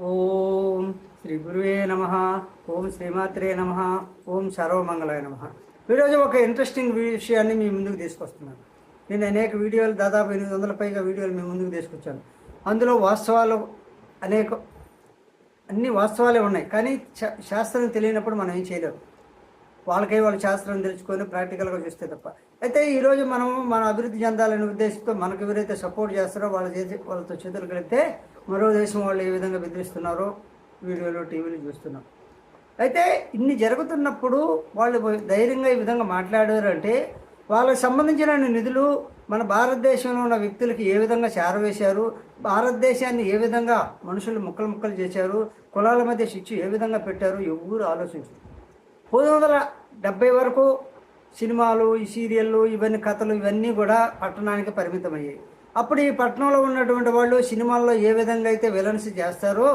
ఓం శ్రీ గురువే నమ. ఓం శ్రీమాత్రే నమ. ఓం సర్వమంగళాయ నమ. ఈరోజు ఒక ఇంట్రెస్టింగ్ విషయాన్ని మీ ముందుకు తీసుకొస్తున్నాను. నేను అనేక వీడియోలు దాదాపు ఎనిమిది వందల పైగా వీడియోలు మీ ముందుకు తీసుకొచ్చాను. అందులో వాస్తవాలు అనేక అన్ని వాస్తవాలే ఉన్నాయి. కానీ శా- శాస్త్రం తెలియనప్పుడు మనం ఏం చేయలేము వాళ్ళకై వాళ్ళ శాస్త్రం తెలుసుకొని ప్రాక్టికల్గా చూస్తే తప్ప. అయితే ఈరోజు మనం మన అభివృద్ధి చెందాలనే ఉద్దేశంతో మనకు ఎవరైతే సపోర్ట్ చేస్తారో వాళ్ళ చేసి వాళ్ళతో చేతులు కలిపితే మరో దేశం వాళ్ళు ఏ విధంగా బెదిరిస్తున్నారో వీడియోలు టీవీలు చూస్తున్నాం. అయితే ఇన్ని జరుగుతున్నప్పుడు వాళ్ళు ధైర్యంగా ఈ విధంగా మాట్లాడారు అంటే వాళ్ళకి సంబంధించిన నిధులు మన భారతదేశంలో ఉన్న వ్యక్తులకి ఏ విధంగా చేరవేశారు? భారతదేశాన్ని ఏ విధంగా మనుషులు ముక్కలు ముక్కలు చేశారు? కులాల మధ్య శిక్ష ఏ విధంగా పెట్టారు? ఎవరు ఆలోచించారు. పంతొమ్మిది వందల డెబ్బై వరకు సినిమాలు ఈ సీరియళ్ళు ఇవన్నీ కథలు ఇవన్నీ కూడా పట్టణానికి పరిమితమయ్యాయి. అప్పుడు ఈ పట్టణంలో ఉన్నటువంటి వాళ్ళు సినిమాల్లో ఏ విధంగా అయితే విలన్స్ చేస్తారో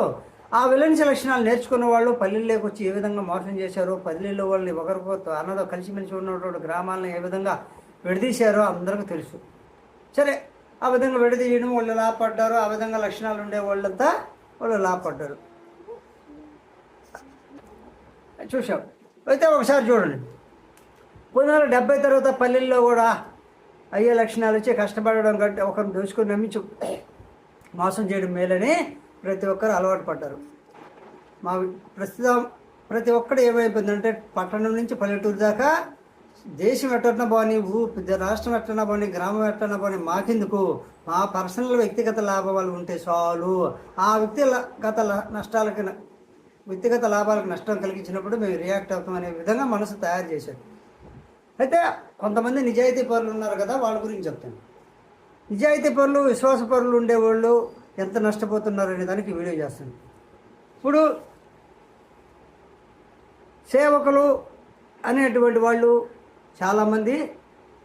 ఆ విలన్స్ లక్షణాలు నేర్చుకున్న వాళ్ళు పల్లెల్లోకి వచ్చి ఏ విధంగా మోసం చేశారో పల్లెల్లో వాళ్ళని ఒకరికొకరు అన్నదో కలిసిమెలిసి ఉన్నటువంటి గ్రామాలను ఏ విధంగా విడదీశారో అందరికీ తెలుసు. సరే ఆ విధంగా విడదీయడం వాళ్ళు లాభపడ్డారు ఆ విధంగా లక్షణాలు ఉండే వాళ్ళంతా వాళ్ళు లాభపడ్డారు చూసాం అయితే ఒకసారి చూడండి. పంతొమ్మిది వందల డెబ్బై తర్వాత పల్లెల్లో కూడా అయ్యే లక్షణాలు వచ్చి కష్టపడడం కంటే ఒకరిని దోచుకొని నమ్మించు మోసం చేయడం మేలని ప్రతి ఒక్కరు అలవాటు పడ్డారు. మా ప్రస్తుతం ప్రతి ఒక్కడు ఏమైపోయిందంటే పట్టణం నుంచి పల్లెటూరు దాకా దేశం ఎట్టనా బాని ఊ రాష్ట్రం ఎట్టనా బాని గ్రామం ఎట్టన్నా బాని మాకెందుకు? మా పర్సనల్ వ్యక్తిగత లాభాలు ఉంటే చాలు. ఆ వ్యక్తిగత నష్టాలకి వ్యక్తిగత లాభాలకు నష్టం కలిగించినప్పుడు మేము రియాక్ట్ అవుతాం అనే విధంగా మనసు తయారు చేశారు. అయితే కొంతమంది నిజాయితీ పరులు ఉన్నారు కదా వాళ్ళ గురించి చెప్తాను. నిజాయితీ పరులు విశ్వాస పరులు ఉండేవాళ్ళు ఎంత నష్టపోతున్నారు అనే దానికి వీడియో చేస్తాను. ఇప్పుడు సేవకులు అనేటువంటి వాళ్ళు చాలామంది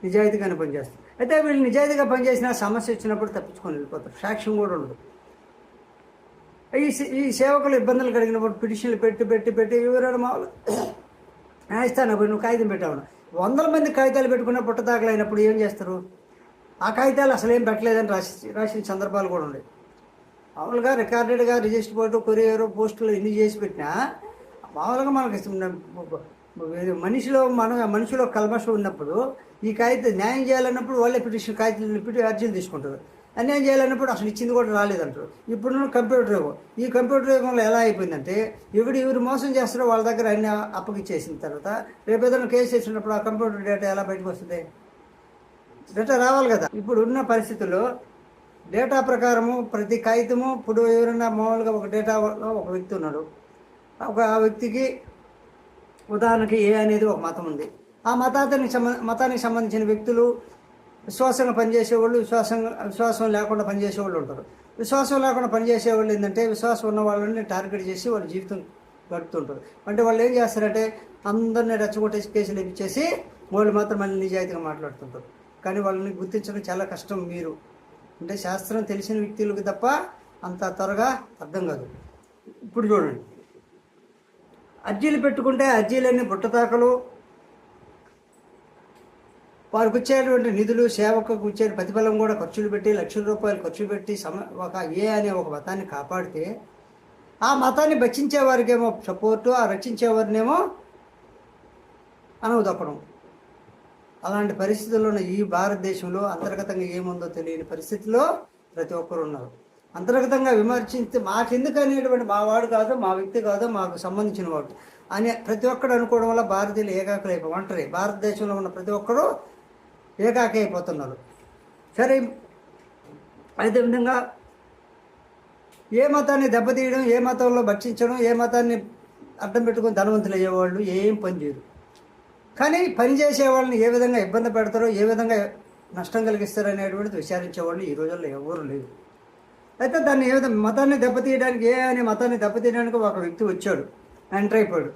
నిజాయితీగానే పనిచేస్తారు. అయితే వీళ్ళు నిజాయితీగా పనిచేసిన సమస్య వచ్చినప్పుడు తప్పించుకొని వెళ్ళిపోతారు. సాక్ష్యం కూడా ఉండదు. ఈ సే- ఈ సేవకులు ఇబ్బందులు కలిగినప్పుడు పిటిషన్లు పెట్టి పెట్టి పెట్టి వివరాలు మామూలు న్యాయస్థానం నువ్వు కాగితం పెట్టావు వందల మంది కాగితాలు పెట్టుకున్న పుట్టదాఖలైనప్పుడు ఏం చేస్తారు? ఆ కాగితాలు అసలు ఏం పెట్టలేదని రాసి రాసిన సందర్భాలు కూడా ఉన్నాయి. మామూలుగా రికార్డెడ్గా రిజిస్టర్ బోర్డు కొరియర్ పోస్టులు ఎన్ని చేసి పెట్టినా మామూలుగా మనకి మనిషిలో మన మనిషిలో కల్మషం ఉన్నప్పుడు ఈ కాగితం న్యాయం చేయాలన్నప్పుడు వాళ్ళే పిటిషన్ కాగితాలు పెట్టి అర్జీలు తీసుకుంటారు. అన్యాయం చేయాలన్నప్పుడు అసలు ఇచ్చింది కూడా రాలేదంటారు. ఇప్పుడు కంప్యూటర్ యుగం. ఈ కంప్యూటర్ యుగంలో ఎలా అయిపోయిందంటే ఎవడు ఎవరు మోసం చేస్తారో వాళ్ళ దగ్గర అన్ని అప్పగిచ్చేసిన తర్వాత రేపు ఏదైనా కేసు చేసినప్పుడు ఆ కంప్యూటర్ డేటా ఎలా బయటకు వస్తుంది? డేటా రావాలి కదా. ఇప్పుడు ఉన్న పరిస్థితుల్లో డేటా ప్రకారము ప్రతి కాగితము ఇప్పుడు ఎవరైనా మామూలుగా ఒక డేటాలో ఒక వ్యక్తి ఉన్నాడు. ఒక ఆ వ్యక్తికి ఉదాహరణకి ఏ అనేది ఒక మతం ఉంది. ఆ మతానికి సంబంధ మతానికి సంబంధించిన వ్యక్తులు విశ్వాసంగా పనిచేసేవాళ్ళు విశ్వాసం విశ్వాసం లేకుండా పనిచేసేవాళ్ళు ఉంటారు. విశ్వాసం లేకుండా పనిచేసేవాళ్ళు ఏంటంటే విశ్వాసం ఉన్న వాళ్ళని టార్గెట్ చేసి వాళ్ళ జీవితం గడుపుతుంటారు. అంటే వాళ్ళు ఏం చేస్తారంటే అందరిని రెచ్చగొట్టేసి కేసులు ఇచ్చేసి వాళ్ళు మాత్రం మళ్ళీ నిజాయితీగా మాట్లాడుతుంటారు. కానీ వాళ్ళని గుర్తించడం చాలా కష్టం మీరు. అంటే శాస్త్రం తెలిసిన వ్యక్తులకు తప్ప అంత త్వరగా అర్థం కాదు. ఇప్పుడు చూడండి. అర్జీలు పెట్టుకుంటే అర్జీలన్నీ బుట్టతాకలు వారికి వచ్చేటువంటి నిధులు సేవకు వచ్చే ప్రతిఫలం కూడా ఖర్చులు పెట్టి లక్షల రూపాయలు ఖర్చు పెట్టి సమ ఒక ఏ అనే ఒక మతాన్ని కాపాడితే ఆ మతాన్ని భక్షించే వారికేమో సపోర్టు ఆ రక్షించేవారినేమో వారినేమో అలాంటి పరిస్థితుల్లో ఉన్న ఈ భారతదేశంలో అంతర్గతంగా ఏముందో తెలియని పరిస్థితిలో ప్రతి ఒక్కరు ఉన్నారు. అంతర్గతంగా విమర్శించి మాకెందుకు అనేటువంటి మా వాడు కాదు మా వ్యక్తి కాదు మాకు సంబంధించిన వాడు అని ప్రతి ఒక్కడు అనుకోవడం వల్ల భారతీయులు ఏకాకులైపోయి ఒంటరి. భారతదేశంలో ఉన్న ప్రతి ఒక్కరూ ఏకాకి అయిపోతున్నారు సరే అదే విధంగా ఏ మతాన్ని దెబ్బతీయడం ఏ మతంలో భక్షించడం ఏ మతాన్ని అర్థం పెట్టుకొని ధనవంతులు అయ్యేవాళ్ళు ఏం పని చేయరు. కానీ పని చేసే వాళ్ళని ఏ విధంగా ఇబ్బంది పెడతారో ఏ విధంగా నష్టం కలిగిస్తారో అనేటువంటిది విచారించేవాళ్ళు ఈ రోజుల్లో ఎవరు లేరు. అయితే దాన్ని ఏ విధంగా మతాన్ని దెబ్బతీయడానికి ఏ అనే మతాన్ని దెబ్బతీయడానికి ఒక వ్యక్తి వచ్చాడు ఎంటర్ అయిపోయాడు.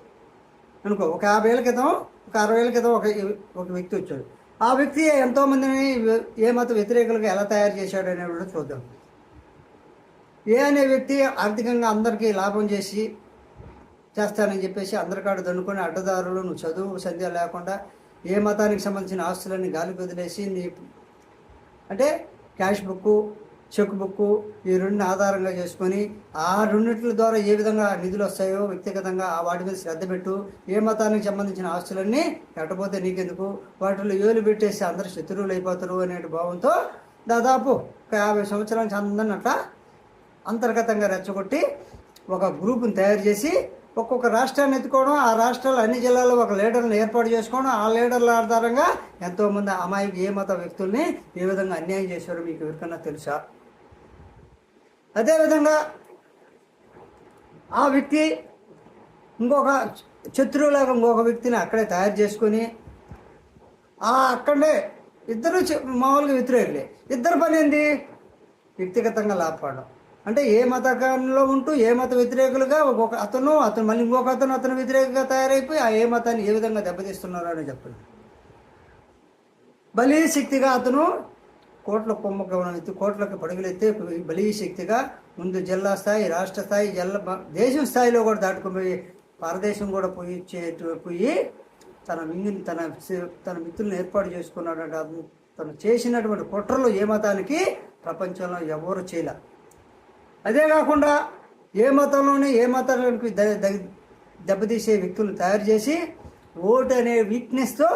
అనుకో ఒక యాభై ఏళ్ళ క్రితం ఒక అరవై ఏళ్ళ క్రితం ఒక ఒక వ్యక్తి వచ్చాడు. ఆ వ్యక్తి ఎంతోమందిని ఏ మత వ్యతిరేకులుగా ఎలా తయారు చేశాడు అనేటువంటి చూద్దాం. ఏ అనే వ్యక్తి ఆర్థికంగా అందరికీ లాభం చేసి చేస్తానని చెప్పేసి అందరికాడు దండుకొని అడ్డదారులు నువ్వు చదువు సంధ్య లేకుండా ఏ మతానికి సంబంధించిన ఆస్తులన్నీ గాలి వదిలేసి నీ అంటే క్యాష్ బుక్ చెక్ బుక్ ఈ రెండు ఆధారంగా చేసుకొని ఆ రెండింటి ద్వారా ఏ విధంగా నిధులు వస్తాయో వ్యక్తిగతంగా ఆ వాటి మీద శ్రద్ధ పెట్టు ఏ మతానికి సంబంధించిన ఆస్తులన్నీ ఎట్టపోతే నీకెందుకు? వాటిలో ఏలు పెట్టేసి అందరు శత్రువులు అయిపోతారు అనే భావంతో దాదాపు ఒక యాభై సంవత్సరాల నుంచి అందరిని అట్లా అంతర్గతంగా రెచ్చగొట్టి ఒక గ్రూప్ని తయారు చేసి ఒక్కొక్క రాష్ట్రాన్ని ఎత్తుకోవడం ఆ రాష్ట్రాలు అన్ని జిల్లాల్లో ఒక లీడర్ని ఏర్పాటు చేసుకోవడం ఆ లీడర్ల ఆధారంగా ఎంతోమంది అమాయకు ఏ మత వ్యక్తుల్ని ఏ విధంగా అన్యాయం చేశారో మీకు ఎవరికన్నా తెలుసా? అదేవిధంగా ఆ వ్యక్తి ఇంకొక శత్రువులాగా ఇంకొక వ్యక్తిని అక్కడే తయారు చేసుకొని ఆ అక్కడే ఇద్దరు చె- మామూలుగా వ్యతిరేకులే ఇద్దరు పని ఏంది? వ్యక్తిగతంగా లాభపడడం. అంటే ఏ మతంలో ఉంటూ ఏ మత వ్యతిరేకులుగా ఒక్కొక్క అతను అతను మళ్ళీ ఇంకొక అతను అతను వ్యతిరేకంగా తయారైపోయి ఆ ఏ మతాన్ని ఏ విధంగా దెబ్బతీస్తున్నారో అని చెప్పండి. బలి శక్తిగా అతను కోట్ల కుంభకోణం ఎత్తి కోట్లకు పడుగులెత్తే బలి శక్తిగా ముందు జిల్లా స్థాయి రాష్ట్ర స్థాయి జిల్లా దేశం స్థాయిలో కూడా దాటుకుపోయి భారతదేశం కూడా పోయి పోయి తన మింగిని తన తన మిత్రులను ఏర్పాటు చేసుకున్నాడు అతను తను చేసినటువంటి కుట్రలు ఏ మతానికి ప్రపంచంలో ఎవరు చేయలే. అదే కాకుండా ఏ మతంలోనే ఏ మతానికి దెబ్బతీసే వ్యక్తులను తయారు చేసి ఓటు అనే వీక్నెస్తో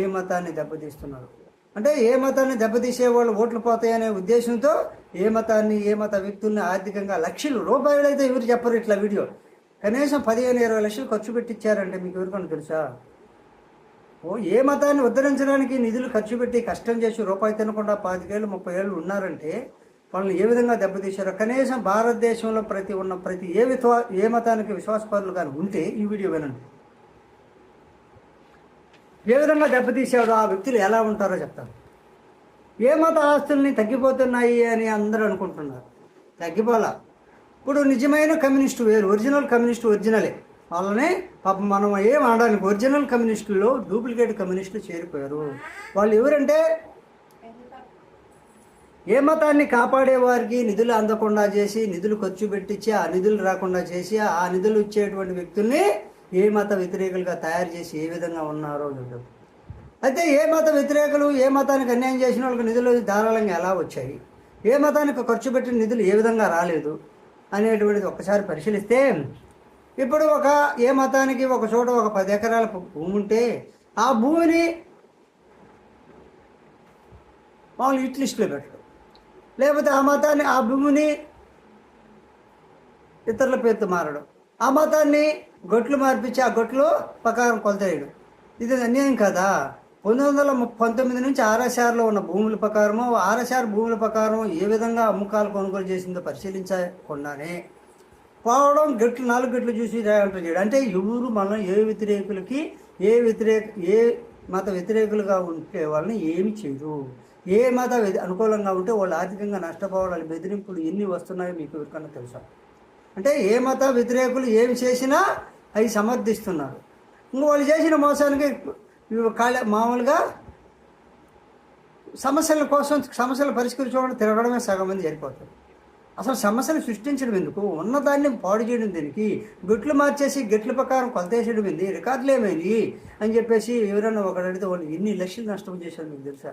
ఏ మతాన్ని దెబ్బతీస్తున్నారు? అంటే ఏ మతాన్ని దెబ్బతీసే వాళ్ళు ఓట్లు పోతాయనే ఉద్దేశంతో ఏ మతాన్ని ఏ మత వ్యక్తుల్ని ఆర్థికంగా లక్షలు రూపాయలు అయితే ఎవరు చెప్పరు ఇట్లా వీడియో. కనీసం పదిహేను ఇరవై లక్షలు ఖర్చు పెట్టించారంటే మీకు ఎవరికన్నా తెలుసా? ఓ ఏ మతాన్ని ఉద్ధరించడానికి నిధులు ఖర్చు పెట్టి కష్టం చేసి రూపాయి తినకుండా పాతికేళ్ళు ముప్పై ఏళ్ళు ఉన్నారంటే వాళ్ళని ఏ విధంగా దెబ్బతీశారో? కనీసం భారతదేశంలో ప్రతి ఉన్న ప్రతి ఏ విశ్వా ఏ మతానికి విశ్వాసపరులు కానీ ఉంటే ఈ వీడియో వినండి. ఏ విధంగా దెబ్బతీశాడో ఆ వ్యక్తులు ఎలా ఉంటారో చెప్తాను. ఏ మత ఆస్తుల్ని తగ్గిపోతున్నాయి అని అందరూ అనుకుంటున్నారు. తగ్గిపోలా. ఇప్పుడు నిజమైన కమ్యూనిస్టు వేరు ఒరిజినల్ కమ్యూనిస్టు ఒరిజినలే. వాళ్ళని పాపం మనం ఏం అనడానికి ఒరిజినల్ కమ్యూనిస్టుల్లో డూప్లికేట్ కమ్యూనిస్టులు చేరిపోయారు. వాళ్ళు ఎవరంటే? ఏ మతాన్ని కాపాడే వారికి నిధులు అందకుండా చేసి నిధులు ఖర్చు పెట్టించి ఆ నిధులు రాకుండా చేసి ఆ నిధులు ఇచ్చేటువంటి వ్యక్తుల్ని ఏ మత వ్యతిరేకులుగా తయారు చేసి ఏ విధంగా ఉన్నారో చూడడం అయితే ఏ మత వ్యతిరేకులు ఏ మతానికి అన్యాయం చేసిన వాళ్ళకి నిధులు ధారాళంగా ఎలా వచ్చాయి? ఏ మతానికి ఖర్చు పెట్టిన నిధులు ఏ విధంగా రాలేదు అనేటువంటిది ఒకసారి పరిశీలిస్తే ఇప్పుడు ఒక ఏ మతానికి ఒక చోట ఒక పది ఎకరాల భూమి ఉంటే ఆ భూమిని వాళ్ళు ఇట్ లిస్టులో పెట్టడం. లేకపోతే ఆ మతాన్ని ఆ భూమిని ఇతరుల పేరుతో మారడం. ఆ మతాన్ని గొట్లు మార్పించి ఆ గొట్లు ప్రకారం కొలతేయడం. ఇది అన్యాయం కదా? పంతొమ్మిది వందల పంతొమ్మిది నుంచి ఆర్ఎస్ఆర్లో ఉన్న భూముల ప్రకారము ఆర్ఎస్ఆర్ భూముల ప్రకారం ఏ విధంగా అమ్మకాలు కొనుగోలు చేసిందో పరిశీలించకుండానే పోవడం గట్లు నాలుగు గట్లు చూసి రాయడం చేయడం. అంటే ఎవరు మనం ఏ వ్యతిరేకులకి ఏ వ్యతిరేక ఏ మత వ్యతిరేకులుగా ఉంటే వాళ్ళని ఏమి చేయరు. ఏ మత అనుకూలంగా ఉంటే వాళ్ళు ఆర్థికంగా నష్టపోవడాలు బెదిరింపులు ఎన్ని వస్తున్నాయో మీకు ఎవరికన్నా తెలుసా? అంటే ఏ మత వ్యతిరేకులు ఏమి చేసినా అవి సమర్థిస్తున్నారు. ఇంక వాళ్ళు చేసిన మోసానికి కాలే మామూలుగా సమస్యల కోసం సమస్యలు పరిష్కరించుకోవడం తిరగడమే సగం మంది సరిపోతుంది అసలు సమస్యలు సృష్టించడం ఎందుకు? ఉన్నదాన్ని పాడు చేయడం దీనికి? గట్లు మార్చేసి గట్ల ప్రకారం కొలతేసేయడం ఏంది? రికార్డులు ఏమైంది? అని చెప్పేసి ఎవరైనా ఒకడు అడిగితే వాళ్ళు ఎన్ని లక్షలు నష్టం చేశారు మీకు తెలుసా?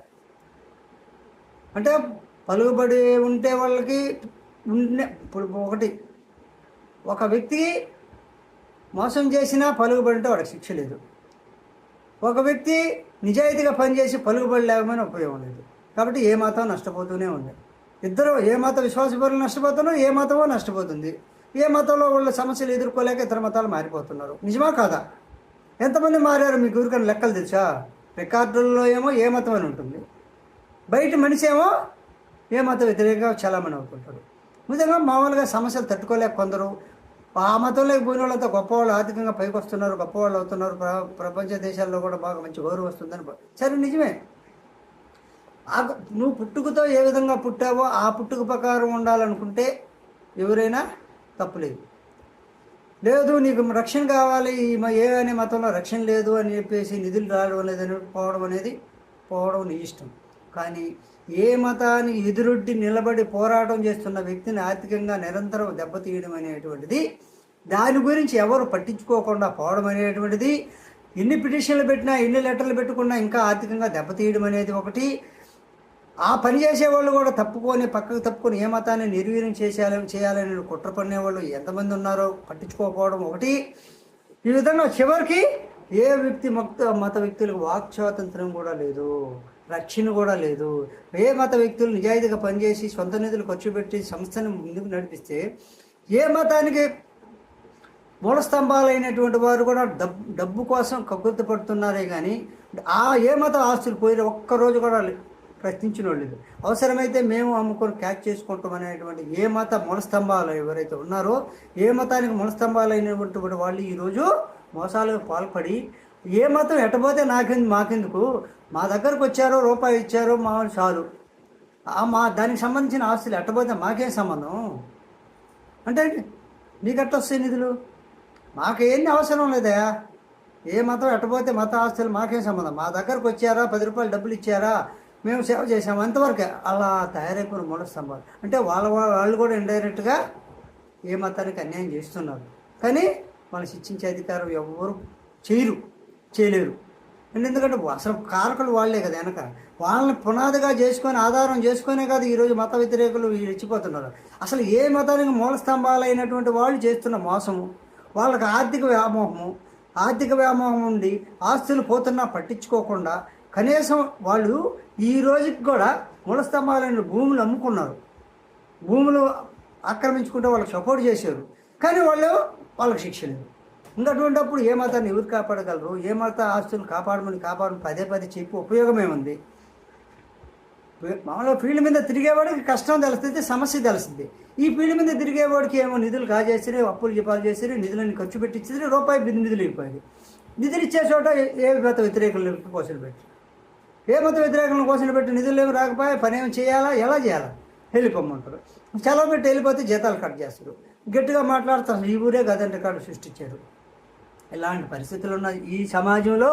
అంటే పలుకుబడి ఉంటే వాళ్ళకి ఉండే ఇప్పుడు ఒకటి ఒక వ్యక్తి మోసం చేసినా పలుకుబడి వాడికి శిక్ష లేదు. ఒక వ్యక్తి నిజాయితీగా పనిచేసి పలుకుబడి లేకపోయినా ఉపయోగం లేదు. కాబట్టి ఏ మతం నష్టపోతూనే ఉంది ఇద్దరు ఏ మత విశ్వాసపరులు నష్టపోతున్నారు ఏ మతమో నష్టపోతుంది. ఏ మతంలో వాళ్ళ సమస్యలు ఎదుర్కోలేక ఇతర మతాలు మారిపోతున్నారు. నిజమా కాదా? ఎంతమంది మారారు మీకు ఊరికైనా లెక్కలు తెలుసా? రికార్డుల్లో ఏమో ఏ మతం అని ఉంటుంది. బయట మనిషి ఏమో ఏ మత వ్యతిరేకంగా చాలామంది అవుతుంటారు నిజంగా మామూలుగా సమస్యలు తట్టుకోలేక కొందరు ఆ మతంలోకి పోయిన వాళ్ళంతా గొప్పవాళ్ళు ఆర్థికంగా పైకి వస్తున్నారు గొప్పవాళ్ళు అవుతున్నారు. ప్ర ప్రపంచ దేశాల్లో కూడా బాగా మంచి గౌరవం వస్తుందని సరే నిజమే. ఆ నువ్వు పుట్టుకతో ఏ విధంగా పుట్టావో ఆ పుట్టుక ప్రకారం ఉండాలనుకుంటే ఎవరైనా తప్పులేదు లేదు. నీకు రక్షణ కావాలి ఏ అనే మతంలో రక్షణ లేదు అని చెప్పేసి నిధులు రావడం అనేది పోవడం అనేది పోవడం నీ ఇష్టం. కానీ ఏ మతాన్ని ఎదురొడ్డి నిలబడి పోరాటం చేస్తున్న వ్యక్తిని ఆర్థికంగా నిరంతరం దెబ్బతీయడం అనేటువంటిది. దాని గురించి ఎవరు పట్టించుకోకుండా పోవడం అనేటువంటిది. ఎన్ని పిటిషన్లు పెట్టినా ఎన్ని లెటర్లు పెట్టుకున్నా ఇంకా ఆర్థికంగా దెబ్బతీయడం అనేది ఒకటి. ఆ పని చేసేవాళ్ళు కూడా తప్పుకొని పక్కకు తప్పుకొని ఏ మతాన్ని నిర్వీర్యం చేసేయాలని చేయాలని కుట్ర పన్నేవాళ్ళు ఎంతమంది ఉన్నారో పట్టించుకోకపోవడం ఒకటి. ఈ విధంగా చివరికి ఏ వ్యక్తి మత మత వ్యక్తులకు వాక్ స్వాతంత్రం కూడా లేదు. రక్షణ కూడా లేదు. ఏ మత వ్యక్తులు నిజాయితీగా పనిచేసి సొంత నిధులు ఖర్చు పెట్టి సంస్థను ముందుకు నడిపిస్తే ఏ మతానికి మూల స్తంభాలైనటువంటి వారు కూడా డబ్బు డబ్బు కోసం కక్కుర్తి పడుతున్నారే కానీ ఆ ఏ మత ఆస్తులు పోయిన ఒక్కరోజు కూడా ప్రశ్నించిన లేదు అవసరమైతే మేము అమ్ముకొని క్యాచ్ చేసుకుంటాం అనేటువంటి ఏ మత మూలస్తంభాలు ఎవరైతే ఉన్నారో ఏ మతానికి మూలస్తంభాలు అయినటువంటి వాళ్ళు ఈరోజు మోసాలకు పాల్పడి ఏ మతం ఎట్టబోతే నాకెందుకు మాకెందుకు? మా దగ్గరకు వచ్చారో రూపాయి ఇచ్చారో మా చాలు. మా దానికి సంబంధించిన ఆస్తులు ఎట్టపోతే మాకేం సంబంధం? అంటే నీకు ఎట్లా వస్తాయి నిధులు? మాకేం అవసరం లేదా ఏ మతం ఎట్టపోతే మత ఆస్తులు మాకేం సంబంధం? మా దగ్గరకు వచ్చారా? పది రూపాయలు డబ్బులు ఇచ్చారా? మేము సేవ చేసాము అంతవరకు అలా తయారైపోయిన మూల స్తంభాలు. అంటే వాళ్ళ వాళ్ళు కూడా ఇండైరెక్ట్గా ఏ మతానికి అన్యాయం చేస్తున్నారు. కానీ వాళ్ళు శిక్షించే అధికారం ఎవరు చేయరు చేయలేరు. ఎందుకంటే అసలు కారకులు వాళ్ళే కదా వెనక. వాళ్ళని పునాదిగా చేసుకొని ఆధారం చేసుకునే కాదు ఈరోజు మత వ్యతిరేకులు వీళ్ళు ఇచ్చిపోతున్నారు. అసలు ఏ మతానికి మూలస్తంభాలైనటువంటి వాళ్ళు చేస్తున్న మోసము? వాళ్ళకి ఆర్థిక వ్యామోహము ఆర్థిక వ్యామోహం ఉండి ఆస్తులు పోతున్నా పట్టించుకోకుండా కనీసం వాళ్ళు ఈ రోజుకి కూడా మూలస్తంభాలైన భూములు అమ్ముకున్నారు. భూములు ఆక్రమించుకుంటే వాళ్ళకి సపోర్ట్ చేశారు. కానీ వాళ్ళు వాళ్ళకి శిక్ష లేదు. ఉన్నటువంటిప్పుడు ఏ మతాన్ని ఎవరు కాపాడగలరు? ఏ మత ఆస్తులు కాపాడమని కాపాడమని పదే పదే చెప్పి ఉపయోగమేముంది? మామూలుగా ఫీల్డ్ మీద తిరిగేవాడికి కష్టం తెలుస్తుంది సమస్య తెలుస్తుంది. ఈ ఫీల్డ్ మీద తిరిగేవాడికి ఏమో నిధులు కాజేసిరి అప్పులు చెప్పాలు చేసిరి నిధులని ఖర్చు పెట్టించిరి రూపాయి బిందు నిధులు అయిపోయింది నిధులు ఇచ్చే చోట ఏ- మత వ్యతిరేకులను కోసలు పెట్టి. ఏ మత వ్యతిరేకులను కోసలు పెట్టి నిధులు ఏమి రాకపోయా పని ఏమి చేయాలా? ఎలా చేయాలా? వెళ్ళిపోమంటారు. చాలా పెట్టి వెళ్ళిపోతే జీతాలు కట్ చేస్తారు. గట్టిగా మాట్లాడుతారు ఈ ఊరే గదంట కార్డు సృష్టించారు. ఇలాంటి పరిస్థితులు ఉన్న ఈ సమాజంలో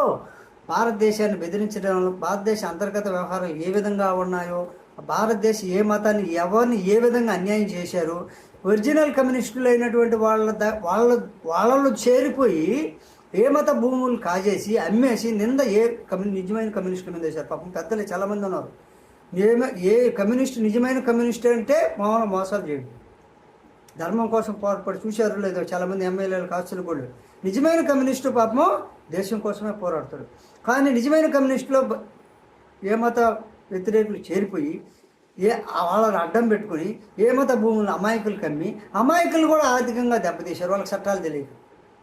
భారతదేశాన్ని బెదిరించడంలో భారతదేశ అంతర్గత వ్యవహారాలు ఏ విధంగా ఉన్నాయో భారతదేశ ఏ మతాన్ని ఎవరిని ఏ విధంగా అన్యాయం చేశారు ఒరిజినల్ కమ్యూనిస్టులు అయినటువంటి వాళ్ళ ద- వాళ్ళ వాళ్ళలో చేరిపోయి ఏ మత భూములు కాజేసి అమ్మేసి నింద ఏ కమ్యూ నిజమైన కమ్యూనిస్టుల మీద వేశారు. పాపం పెద్దలు చాలామంది ఉన్నారు. ఏ ఏ కమ్యూనిస్ట్ నిజమైన కమ్యూనిస్ట్ అంటే మామూలు మోసాలు చేయడం. ధర్మం కోసం పోరాపడి చూశారు లేదో చాలామంది ఎమ్మెల్యేలు కాస్తులు కూడా నిజమైన కమ్యూనిస్టు పాపము దేశం కోసమే పోరాడతాడు. కానీ నిజమైన కమ్యూనిస్టులో ఏ మత వ్యతిరేకులు చేరిపోయి ఏ వాళ్ళని అడ్డం పెట్టుకొని ఏ మత భూములను అమాయకులు కమ్మి అమాయకులు కూడా ఆర్థికంగా దెబ్బతీశారు వాళ్ళకి చట్టాలు తెలియదు.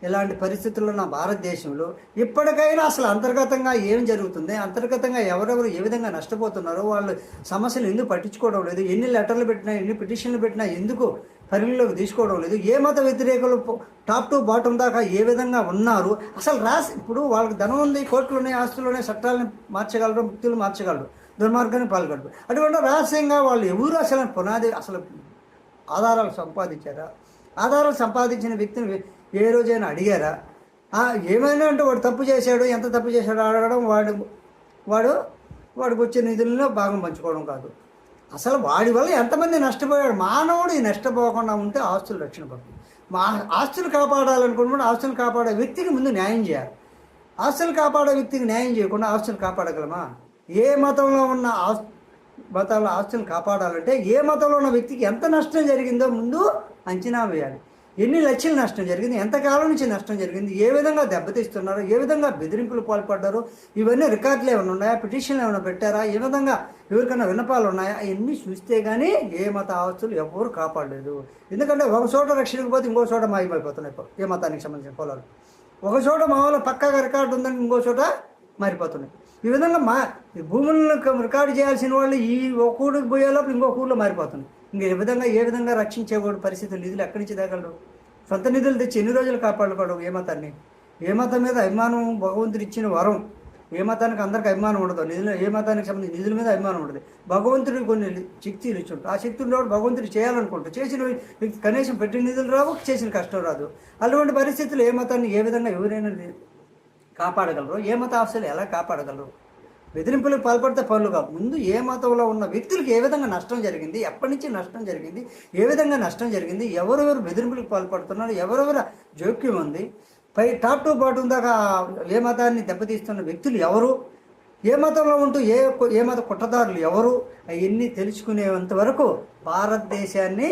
ఇలాంటి పరిస్థితుల్లో నా భారతదేశంలో ఇప్పటికైనా అసలు అంతర్గతంగా ఏం జరుగుతుంది అంతర్గతంగా ఎవరెవరు ఏ విధంగా నష్టపోతున్నారో వాళ్ళు సమస్యలు ఎందుకు పట్టించుకోవడం లేదు ఎన్ని లెటర్లు పెట్టినా ఎన్ని పిటిషన్లు పెట్టినా ఎందుకు పరిగణలోకి తీసుకోవడం లేదు. ఏ మత వ్యతిరేకులు టాప్ టు బాటం దాకా ఏ విధంగా ఉన్నారు? అసలు రాసి ఇప్పుడు వాళ్ళకి ధనం ఉంది కోర్టులోనే ఉన్నాయి ఆస్తులు ఉన్నాయి చట్టాలను మార్చగలరు ముక్తులు మార్చగలరు దుర్మార్గాన్ని పాల్గొనరు. అటువంటి రహస్యంగా వాళ్ళు ఎవరు అసలు పునాది అసలు ఆధారాలు సంపాదించారా? ఆధారాలు సంపాదించిన వ్యక్తిని ఏ రోజైనా అడిగారా? ఏమైనా అంటే వాడు తప్పు చేశాడు ఎంత తప్పు చేశాడు అడగడం వాడు వాడు వాడికి వచ్చే నిధుల్లో భాగం పంచుకోవడం కాదు. అసలు వాడి వల్ల ఎంతమంది నష్టపోయాడు మానవుడు నష్టపోకుండా ఉంటే ఆస్తులు రక్షణ పడుతుంది మా ఆస్తులు కాపాడాలనుకున్నప్పుడు ఆస్తులు కాపాడే వ్యక్తికి ముందు న్యాయం చేయాలి. ఆస్తులు కాపాడే వ్యక్తికి న్యాయం చేయకుండా ఆస్తులు కాపాడగలమా? ఏ మతంలో ఉన్న ఆస్తు మతాల ఆస్తులను కాపాడాలంటే ఏ మతంలో ఉన్న వ్యక్తికి ఎంత నష్టం జరిగిందో ముందు అంచనా వేయాలి. ఎన్ని లక్షల నష్టం జరిగింది ఎంతకాలం నుంచి నష్టం జరిగింది ఏ విధంగా దెబ్బతీస్తున్నారో ఏ విధంగా బెదిరింపులు పాల్పడ్డారో ఇవన్నీ రికార్డులు ఏమైనా ఉన్నాయా? పిటిషన్లు ఏమైనా పెట్టారా? ఏ విధంగా ఎవరికైనా విన్నపాలు ఉన్నాయా? అవన్నీ చూస్తే కానీ ఏ మత ఆస్తులు ఎవరు కాపాడలేదు. ఎందుకంటే ఒక చోట రక్షణకు ఇంకో చోట మాయమైపోతున్నాయి ఏ మతానికి సంబంధించిన పొలాలు. ఒక చోట మా పక్కాగా రికార్డు ఉందని ఇంకో చోట మారిపోతున్నాయి. ఈ విధంగా మా భూములను రికార్డు చేయాల్సిన వాళ్ళు ఈ ఒక ఊరికి పోయేలోపు ఇంకొక ఊళ్ళో మారిపోతున్నాయి. ఇంక ఏ విధంగా ఏ విధంగా రక్షించేవాడు పరిస్థితులు నిధులు ఎక్కడి నుంచి తేగలరు? సొంత నిధులు తెచ్చి ఎన్ని రోజులు కాపాడుకోవడం? ఏ మతాన్ని? ఏ మతం మీద అభిమానం భగవంతుడు ఇచ్చిన వరం? ఏ మతానికి అందరికి అభిమానం ఉండదు? నిధులు ఏ మతానికి సంబంధించి నిధుల మీద అభిమానం ఉండదు. భగవంతుడికి కొన్ని శక్తులు ఇచ్చుంటారు ఆ శక్తి రావడం భగవంతుడు చేయాలనుకుంటాడు. చేసిన కనీసం పెట్టిన నిధులు రావు చేసిన కష్టం రాదు. అటువంటి పరిస్థితులు ఏ మతాన్ని ఏ విధంగా ఎవరైనా కాపాడగలరు? ఏ మత ఆస్తులు ఎలా కాపాడగలరు? బెదిరింపులకు పాల్పడితే పనులు కావు. ముందు ఏ మతంలో ఉన్న వ్యక్తులకు ఏ విధంగా నష్టం జరిగింది ఎప్పటి నుంచి నష్టం జరిగింది ఏ విధంగా నష్టం జరిగింది ఎవరెవరు బెదిరింపులకు పాల్పడుతున్నారు ఎవరెవరు జోక్యం ఉంది పై టాప్ టు బాటం దాకా ఏ మతాన్ని దెబ్బతీస్తున్న వ్యక్తులు ఎవరు ఏ మతంలో ఉంటూ ఏ ఏ మత కుట్రదారులు ఎవరు అవన్నీ తెలుసుకునేంత వరకు భారతదేశాన్ని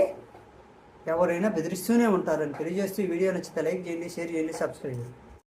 ఎవరైనా బెదిరిస్తూనే ఉంటారని తెలియజేస్తూ ఈ వీడియో నచ్చితే లైక్ చేయండి షేర్ చేయండి సబ్స్క్రైబ్ చేయండి.